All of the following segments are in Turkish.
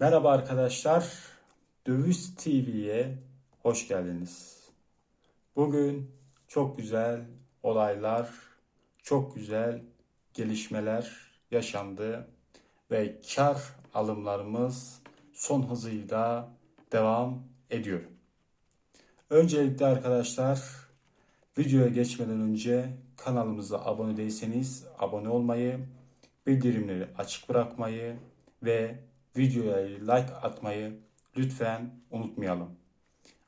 Merhaba arkadaşlar. Döviz TV'ye hoş geldiniz. Bugün çok güzel olaylar, çok güzel gelişmeler yaşandı ve kar alımlarımız son hızıyla devam ediyor. Öncelikle arkadaşlar videoya geçmeden önce kanalımıza abone değilseniz abone olmayı, bildirimleri açık bırakmayı ve videoya like atmayı lütfen unutmayalım.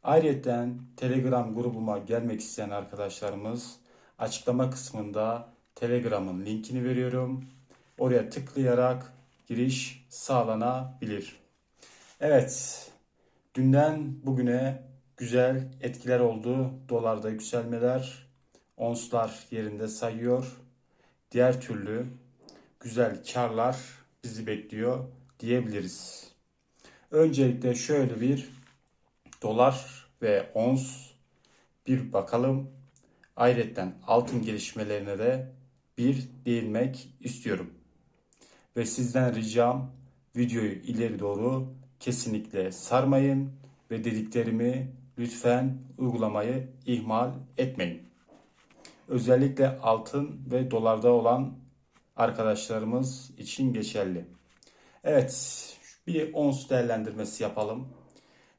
Ayrıca Telegram grubuma gelmek isteyen arkadaşlarımız açıklama kısmında Telegram'ın linkini veriyorum. Oraya tıklayarak giriş sağlanabilir. Evet, dünden bugüne güzel etkiler oldu. Dolarda yükselmeler, onslar yerinde sayıyor. Diğer türlü güzel karlar bizi bekliyor diyebiliriz. Öncelikle şöyle bir dolar ve ons bir bakalım. Ayrıca altın gelişmelerine de bir değinmek istiyorum. Ve sizden ricam videoyu ileri doğru kesinlikle sarmayın ve dediklerimi lütfen uygulamayı ihmal etmeyin. Özellikle altın ve dolarda olan arkadaşlarımız için geçerli. Evet, bir ons değerlendirmesi yapalım.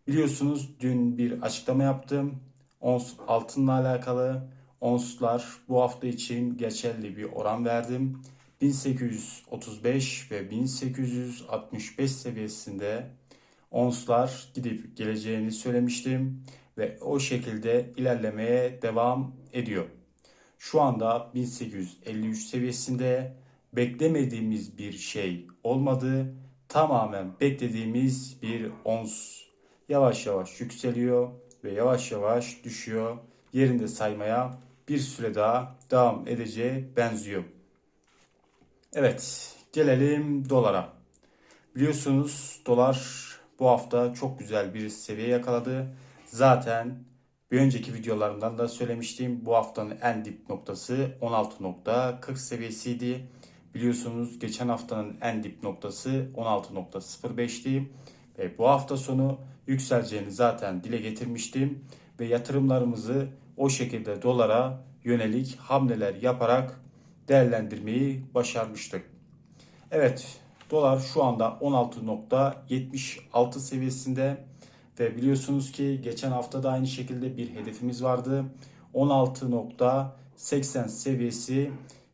Biliyorsunuz dün bir açıklama yaptım. Ons altınla alakalı. Onslar bu hafta için geçerli bir oran verdim. 1835 ve 1865 seviyesinde onslar gidip geleceğini söylemiştim ve o şekilde ilerlemeye devam ediyor. Şu anda 1853 seviyesinde beklemediğimiz bir şey olmadı. Tamamen beklediğimiz bir ons yavaş yavaş yükseliyor ve yavaş yavaş düşüyor. Yerinde saymaya bir süre daha devam edeceği benziyor. Evet, gelelim dolara. Biliyorsunuz dolar bu hafta çok güzel bir seviye yakaladı. Zaten bir önceki videolarımdan da söylemiştim. Bu haftanın en dip noktası 16.40 seviyesiydi. Biliyorsunuz geçen haftanın en dip noktası 16.05'ti. Ve bu hafta sonu yükseleceğini zaten dile getirmiştim. Ve yatırımlarımızı o şekilde dolara yönelik hamleler yaparak değerlendirmeyi başarmıştık. Evet dolar şu anda 16.76 seviyesinde ve biliyorsunuz ki geçen hafta da aynı şekilde bir hedefimiz vardı. 16.80 seviyesi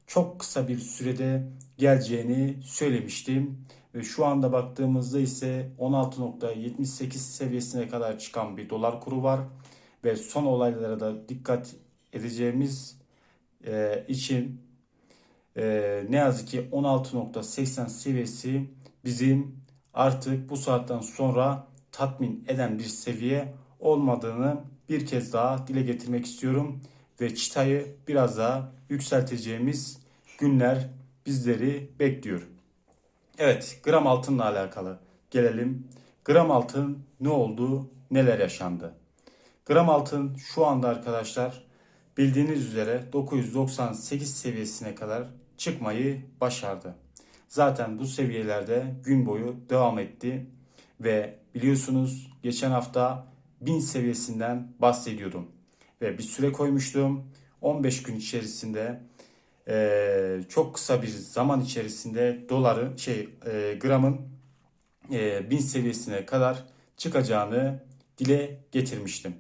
çok kısa bir sürede geleceğini söylemiştim. Ve şu anda baktığımızda ise 16.78 seviyesine kadar çıkan bir dolar kuru var. Ve son olaylara da dikkat edeceğimiz e, için e, ne yazık ki 16.80 seviyesi bizim artık bu saatten sonra tatmin eden bir seviye olmadığını bir kez daha dile getirmek istiyorum ve çıtayı biraz daha yükselteceğimiz günler bizleri bekliyor. Evet, gram altınla alakalı gelelim. Gram altın ne oldu, neler yaşandı? Gram altın şu anda arkadaşlar bildiğiniz üzere 998 seviyesine kadar çıkmayı başardı. Zaten bu seviyelerde gün boyu devam etti ve biliyorsunuz geçen hafta 1000 seviyesinden bahsediyordum ve bir süre koymuştum. 15 gün içerisinde e, çok kısa bir zaman içerisinde doların şey e, gramın e, 1000 seviyesine kadar çıkacağını dile getirmiştim.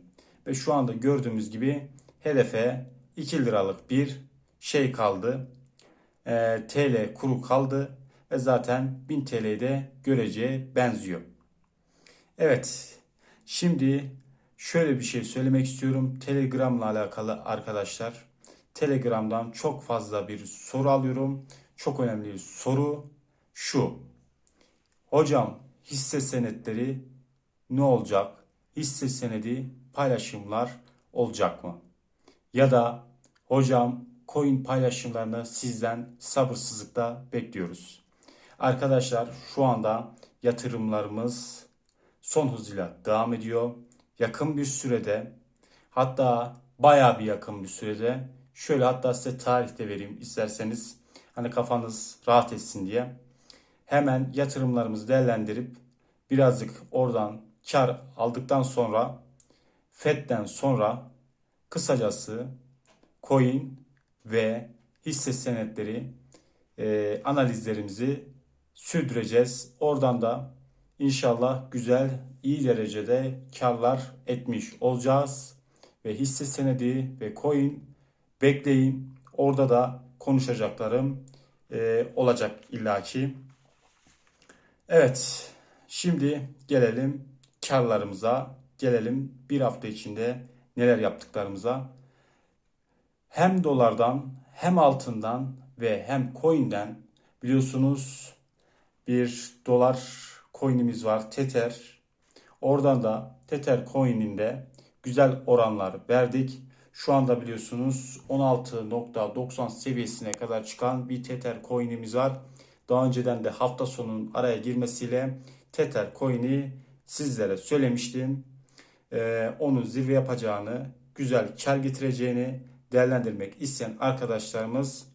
Ve şu anda gördüğümüz gibi hedefe 2 liralık bir şey kaldı. E, TL kuru kaldı ve zaten 1000 TL'de göreceğe benziyor. Evet. Şimdi şöyle bir şey söylemek istiyorum. Telegram'la alakalı arkadaşlar. Telegram'dan çok fazla bir soru alıyorum. Çok önemli bir soru şu. Hocam hisse senetleri ne olacak? Hisse senedi paylaşımlar olacak mı? Ya da hocam coin paylaşımlarını sizden sabırsızlıkla bekliyoruz. Arkadaşlar şu anda yatırımlarımız son hızıyla devam ediyor. Yakın bir sürede hatta bayağı bir yakın bir sürede şöyle hatta size tarihte vereyim isterseniz hani kafanız rahat etsin diye. Hemen yatırımlarımızı değerlendirip birazcık oradan kar aldıktan sonra FED'den sonra kısacası coin ve hisse senetleri e, analizlerimizi sürdüreceğiz. Oradan da inşallah güzel, iyi derecede karlar etmiş olacağız. Ve hisse senedi ve coin bekleyin. Orada da konuşacaklarım e, olacak illaki. Evet, şimdi gelelim karlarımıza, gelelim bir hafta içinde neler yaptıklarımıza. Hem dolardan, hem altından ve hem coin'den biliyorsunuz bir dolar coin'imiz var, Tether. Oradan da Tether coin'inde güzel oranlar verdik. Şu anda biliyorsunuz 16.90 seviyesine kadar çıkan bir Tether coin'imiz var. Daha önceden de hafta sonunun araya girmesiyle Tether coin'i sizlere söylemiştim. Ee, onun zirve yapacağını, güzel kar getireceğini değerlendirmek isteyen arkadaşlarımız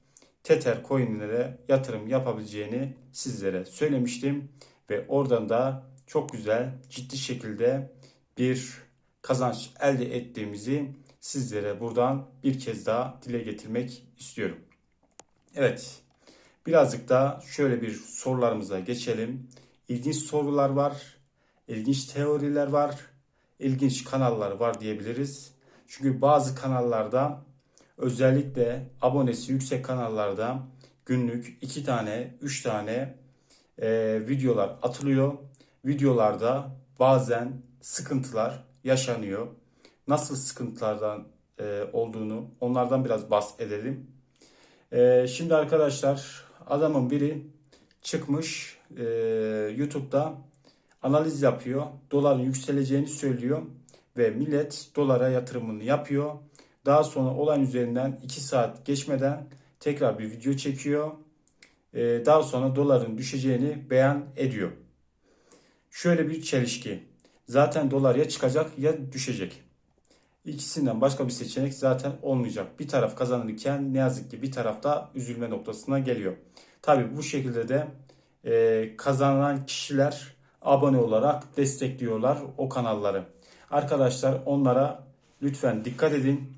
Tether coin'lere yatırım yapabileceğini sizlere söylemiştim. Ve oradan da çok güzel, ciddi şekilde bir kazanç elde ettiğimizi sizlere buradan bir kez daha dile getirmek istiyorum. Evet, birazcık da şöyle bir sorularımıza geçelim. İlginç sorular var, ilginç teoriler var, ilginç kanallar var diyebiliriz. Çünkü bazı kanallarda özellikle abonesi yüksek kanallarda günlük 2 tane, 3 tane e, videolar atılıyor. Videolarda bazen sıkıntılar yaşanıyor. Nasıl sıkıntılardan e, olduğunu onlardan biraz bahsedelim. E, şimdi arkadaşlar adamın biri çıkmış e, YouTube'da analiz yapıyor. Doların yükseleceğini söylüyor ve millet dolara yatırımını yapıyor. Daha sonra olan üzerinden 2 saat geçmeden tekrar bir video çekiyor. E, daha sonra doların düşeceğini beyan ediyor. Şöyle bir çelişki. Zaten dolar ya çıkacak ya düşecek. İkisinden başka bir seçenek zaten olmayacak. Bir taraf kazanırken ne yazık ki bir tarafta üzülme noktasına geliyor. Tabi bu şekilde de e, kazanan kişiler abone olarak destekliyorlar o kanalları. Arkadaşlar onlara lütfen dikkat edin.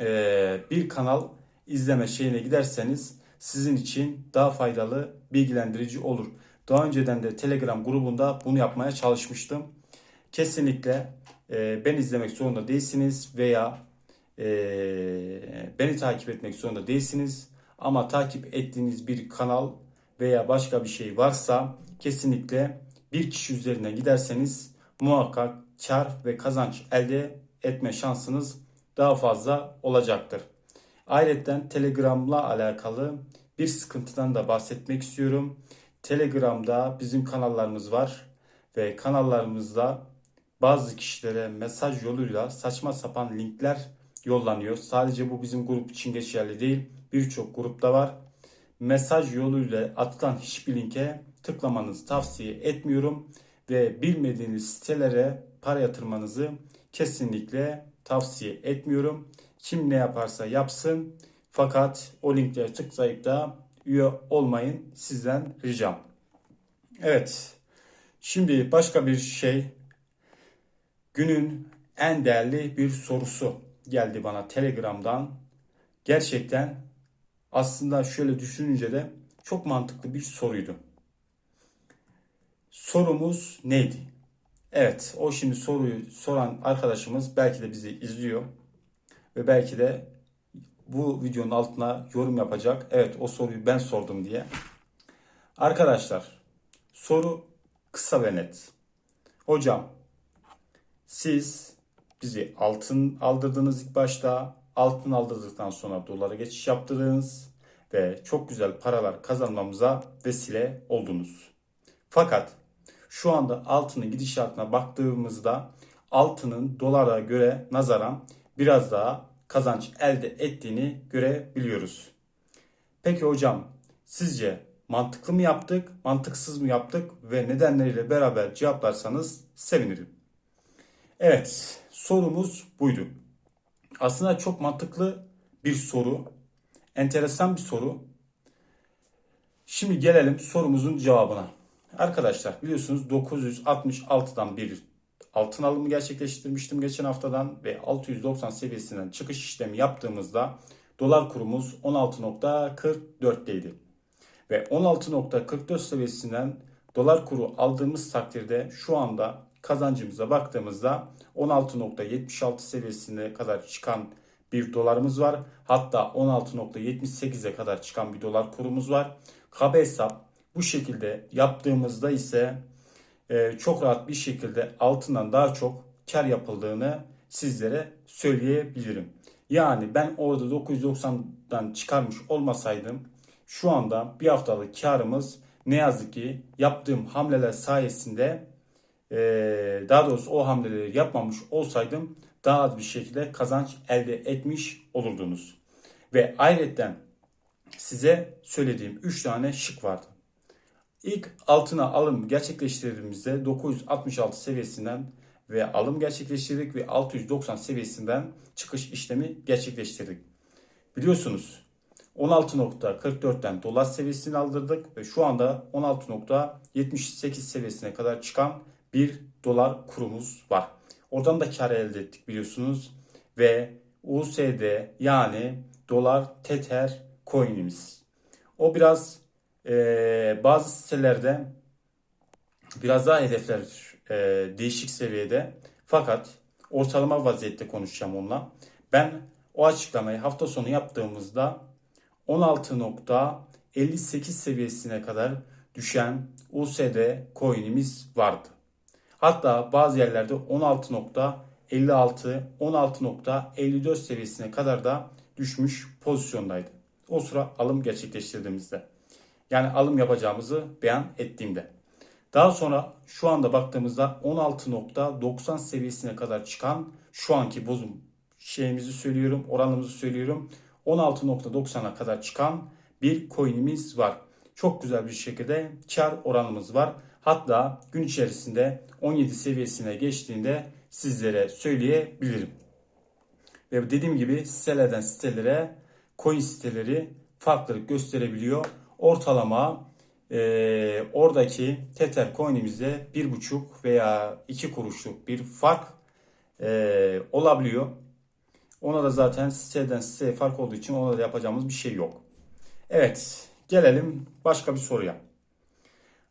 E, bir kanal izleme şeyine giderseniz sizin için daha faydalı, bilgilendirici olur. Daha önceden de Telegram grubunda bunu yapmaya çalışmıştım. Kesinlikle e, ben izlemek zorunda değilsiniz veya e, beni takip etmek zorunda değilsiniz. Ama takip ettiğiniz bir kanal veya başka bir şey varsa kesinlikle bir kişi üzerinden giderseniz muhakkak kar ve kazanç elde etme şansınız daha fazla olacaktır. Ayrıca Telegram'la alakalı bir sıkıntıdan da bahsetmek istiyorum. Telegram'da bizim kanallarımız var ve kanallarımızda bazı kişilere mesaj yoluyla saçma sapan linkler yollanıyor. Sadece bu bizim grup için geçerli değil. Birçok grupta var. Mesaj yoluyla atılan hiçbir linke tıklamanızı tavsiye etmiyorum ve bilmediğiniz sitelere para yatırmanızı kesinlikle tavsiye etmiyorum. Kim ne yaparsa yapsın fakat o linklere tıklayıp da üye olmayın sizden ricam. Evet. Şimdi başka bir şey. Günün en değerli bir sorusu geldi bana Telegram'dan. Gerçekten aslında şöyle düşününce de çok mantıklı bir soruydu. Sorumuz neydi? Evet, o şimdi soruyu soran arkadaşımız belki de bizi izliyor ve belki de bu videonun altına yorum yapacak. Evet, o soruyu ben sordum diye. Arkadaşlar, soru kısa ve net. Hocam, siz bizi altın aldırdınız ilk başta. Altın aldırdıktan sonra dolara geçiş yaptınız ve çok güzel paralar kazanmamıza vesile oldunuz. Fakat şu anda altının gidişatına baktığımızda altının dolara göre nazaran biraz daha kazanç elde ettiğini görebiliyoruz. Peki hocam sizce mantıklı mı yaptık, mantıksız mı yaptık ve nedenleriyle beraber cevaplarsanız sevinirim. Evet, sorumuz buydu. Aslında çok mantıklı bir soru, enteresan bir soru. Şimdi gelelim sorumuzun cevabına. Arkadaşlar biliyorsunuz 966'dan bir altın alımı gerçekleştirmiştim geçen haftadan ve 690 seviyesinden çıkış işlemi yaptığımızda dolar kurumuz 16.44'teydi. Ve 16.44 seviyesinden dolar kuru aldığımız takdirde şu anda kazancımıza baktığımızda 16.76 seviyesine kadar çıkan bir dolarımız var. Hatta 16.78'e kadar çıkan bir dolar kurumuz var. Kaba hesap bu şekilde yaptığımızda ise çok rahat bir şekilde altından daha çok kar yapıldığını sizlere söyleyebilirim. Yani ben orada 990'dan çıkarmış olmasaydım şu anda bir haftalık karımız ne yazık ki yaptığım hamleler sayesinde e, daha doğrusu o hamleleri yapmamış olsaydım daha az bir şekilde kazanç elde etmiş olurdunuz. Ve ayrıca size söylediğim 3 tane şık vardı. İlk altına alım gerçekleştirdiğimizde 966 seviyesinden ve alım gerçekleştirdik ve 690 seviyesinden çıkış işlemi gerçekleştirdik. Biliyorsunuz 16.44'ten dolar seviyesini aldırdık ve şu anda 16.78 seviyesine kadar çıkan bir dolar kurumuz var. Oradan da kar elde ettik biliyorsunuz ve USD yani dolar tether coin'imiz. O biraz e, bazı sitelerde biraz daha hedefler e, değişik seviyede fakat ortalama vaziyette konuşacağım onunla. Ben o açıklamayı hafta sonu yaptığımızda 16.58 seviyesine kadar düşen USD coin'imiz vardı. Hatta bazı yerlerde 16.56, 16.54 seviyesine kadar da düşmüş pozisyondaydı. O sıra alım gerçekleştirdiğimizde. Yani alım yapacağımızı beyan ettiğimde. Daha sonra şu anda baktığımızda 16.90 seviyesine kadar çıkan şu anki bozum şeyimizi söylüyorum, oranımızı söylüyorum. 16.90'a kadar çıkan bir coin'imiz var. Çok güzel bir şekilde kar oranımız var. Hatta gün içerisinde 17 seviyesine geçtiğinde sizlere söyleyebilirim. Ve dediğim gibi sitelerden sitelere coin siteleri farklılık gösterebiliyor. Ortalama e, oradaki Tether coin'imizde 1,5 veya 2 kuruşluk bir fark e, olabiliyor. Ona da zaten siteden siteye fark olduğu için ona da yapacağımız bir şey yok. Evet gelelim başka bir soruya.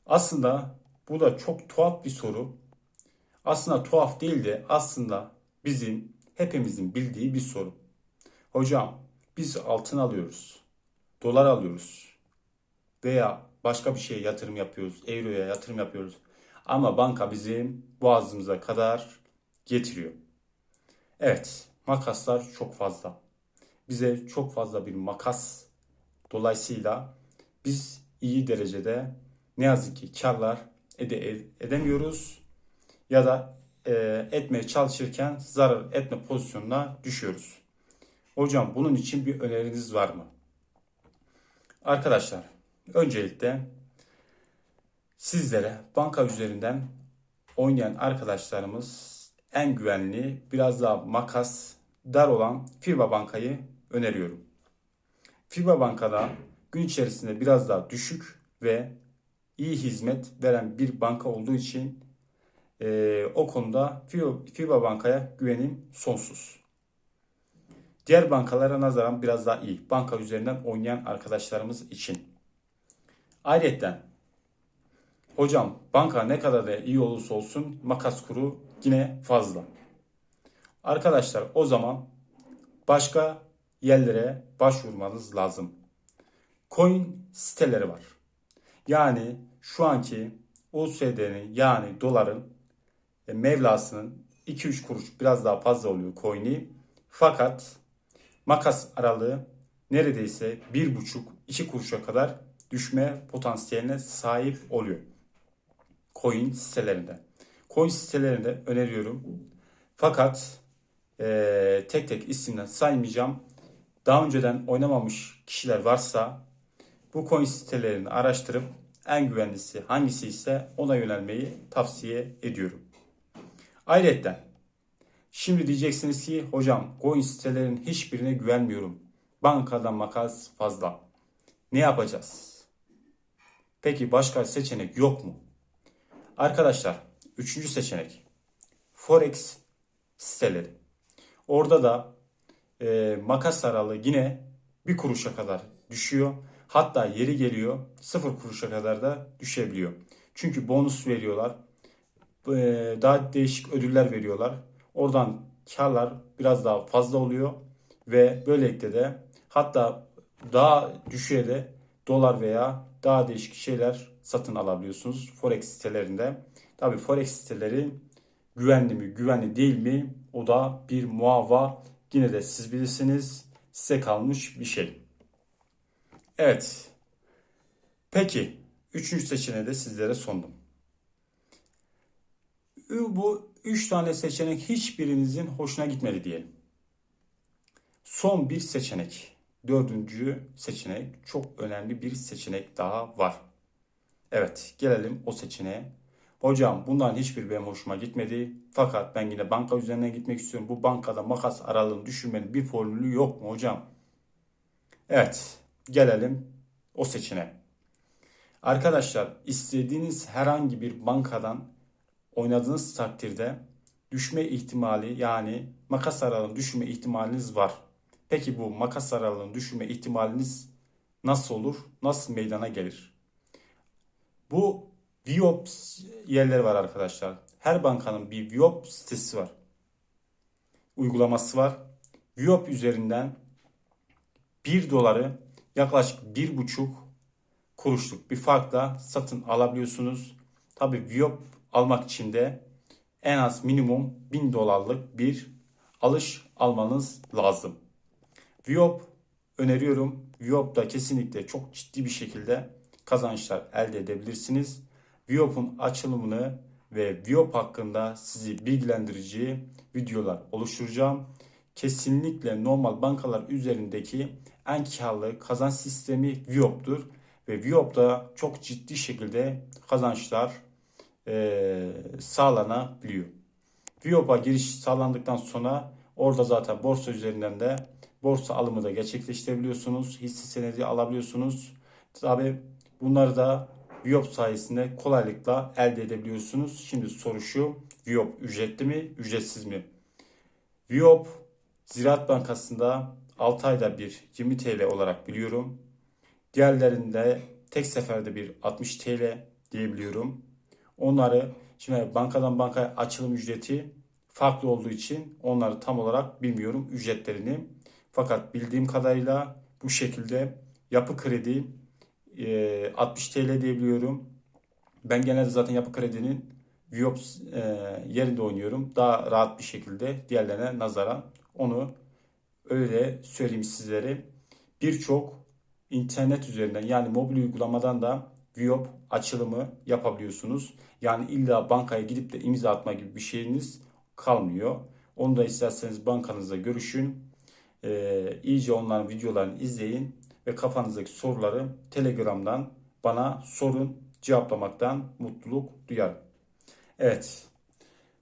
Aslında bu da çok tuhaf bir soru. Aslında tuhaf değil de aslında bizim hepimizin bildiği bir soru. Hocam biz altın alıyoruz. Dolar alıyoruz. Veya başka bir şeye yatırım yapıyoruz. Euroya yatırım yapıyoruz. Ama banka bizim boğazımıza kadar getiriyor. Evet makaslar çok fazla. Bize çok fazla bir makas dolayısıyla biz iyi derecede ne yazık ki karlar ede, edemiyoruz ya da e, etmeye çalışırken zarar etme pozisyonuna düşüyoruz. Hocam bunun için bir öneriniz var mı? Arkadaşlar öncelikle sizlere banka üzerinden oynayan arkadaşlarımız en güvenli biraz daha makas dar olan FIBA Banka'yı öneriyorum. FIBA Banka'da gün içerisinde biraz daha düşük ve iyi hizmet veren bir banka olduğu için e, o konuda FIBA Banka'ya güvenim sonsuz. Diğer bankalara nazaran biraz daha iyi. Banka üzerinden oynayan arkadaşlarımız için. Ayrıca hocam banka ne kadar da iyi olursa olsun makas kuru yine fazla. Arkadaşlar o zaman başka yerlere başvurmanız lazım. Coin siteleri var. Yani şu anki USD'nin yani doların e, mevlasının 2-3 kuruş biraz daha fazla oluyor coin'i. Fakat makas aralığı neredeyse 1,5-2 kuruşa kadar düşme potansiyeline sahip oluyor. Coin sitelerinde. Coin sitelerinde öneriyorum. Fakat e, tek tek isimden saymayacağım. Daha önceden oynamamış kişiler varsa bu coin sitelerini araştırıp en güvenlisi hangisi ise ona yönelmeyi tavsiye ediyorum. Ayrıca şimdi diyeceksiniz ki hocam coin sitelerin hiçbirine güvenmiyorum. Bankadan makas fazla. Ne yapacağız? Peki başka seçenek yok mu? Arkadaşlar üçüncü seçenek Forex siteleri. Orada da e, makas aralığı yine bir kuruşa kadar düşüyor. Hatta yeri geliyor sıfır kuruşa kadar da düşebiliyor. Çünkü bonus veriyorlar. E, daha değişik ödüller veriyorlar. Oradan karlar biraz daha fazla oluyor. Ve böylelikle de hatta daha düşüğe de dolar veya daha değişik şeyler satın alabiliyorsunuz Forex sitelerinde. Tabi Forex siteleri güvenli mi güvenli değil mi o da bir muava yine de siz bilirsiniz size kalmış bir şey. Evet. Peki. Üçüncü seçeneği de sizlere sundum. Bu üç tane seçenek hiçbirinizin hoşuna gitmedi diyelim. Son bir seçenek. Dördüncü seçenek. Çok önemli bir seçenek daha var. Evet gelelim o seçeneğe. Hocam bundan hiçbir benim hoşuma gitmedi. Fakat ben yine banka üzerinden gitmek istiyorum. Bu bankada makas aralığını düşürmenin bir formülü yok mu hocam? Evet gelelim o seçeneğe. Arkadaşlar istediğiniz herhangi bir bankadan oynadığınız takdirde düşme ihtimali yani makas aralığını düşürme ihtimaliniz var. Peki bu makas aralığını düşürme ihtimaliniz nasıl olur? Nasıl meydana gelir? Bu Viop yerleri var arkadaşlar. Her bankanın bir Viop sitesi var. Uygulaması var. Viop üzerinden 1 doları yaklaşık 1,5 kuruşluk bir farkla satın alabiliyorsunuz. Tabi Viop almak için de en az minimum 1000 dolarlık bir alış almanız lazım. Viop öneriyorum. Viop'ta kesinlikle çok ciddi bir şekilde kazançlar elde edebilirsiniz. Viop'un açılımını ve Viop hakkında sizi bilgilendirici videolar oluşturacağım. Kesinlikle normal bankalar üzerindeki en karlı kazanç sistemi Viop'tur. Ve Viop'ta çok ciddi şekilde kazançlar e, sağlanabiliyor. Viop'a giriş sağlandıktan sonra orada zaten borsa üzerinden de borsa alımı da gerçekleştirebiliyorsunuz. Hisse senedi alabiliyorsunuz. Tabi bunları da Viop sayesinde kolaylıkla elde edebiliyorsunuz. Şimdi soru şu. Viop ücretli mi, ücretsiz mi? Viop Ziraat Bankası'nda 6 ayda bir 20 TL olarak biliyorum. Diğerlerinde tek seferde bir 60 TL diyebiliyorum. Onları şimdi bankadan bankaya açılım ücreti farklı olduğu için onları tam olarak bilmiyorum ücretlerini. Fakat bildiğim kadarıyla bu şekilde yapı kredi 60 TL diyebiliyorum. Ben genelde zaten yapı kredinin Viop yerinde oynuyorum. Daha rahat bir şekilde diğerlerine nazaran onu öyle söyleyeyim sizlere. Birçok internet üzerinden yani mobil uygulamadan da Viop açılımı yapabiliyorsunuz. Yani illa bankaya gidip de imza atma gibi bir şeyiniz kalmıyor. Onu da isterseniz bankanızla görüşün. Ee, iyice onların videolarını izleyin ve kafanızdaki soruları Telegram'dan bana sorun. Cevaplamaktan mutluluk duyarım. Evet.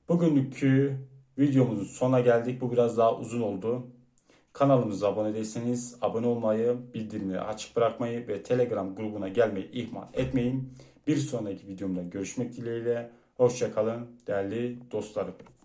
Bugünlükü videomuzun sonuna geldik. Bu biraz daha uzun oldu. Kanalımıza abone değilseniz abone olmayı, bildirimleri açık bırakmayı ve Telegram grubuna gelmeyi ihmal etmeyin. Bir sonraki videomda görüşmek dileğiyle. Hoşçakalın değerli dostlarım.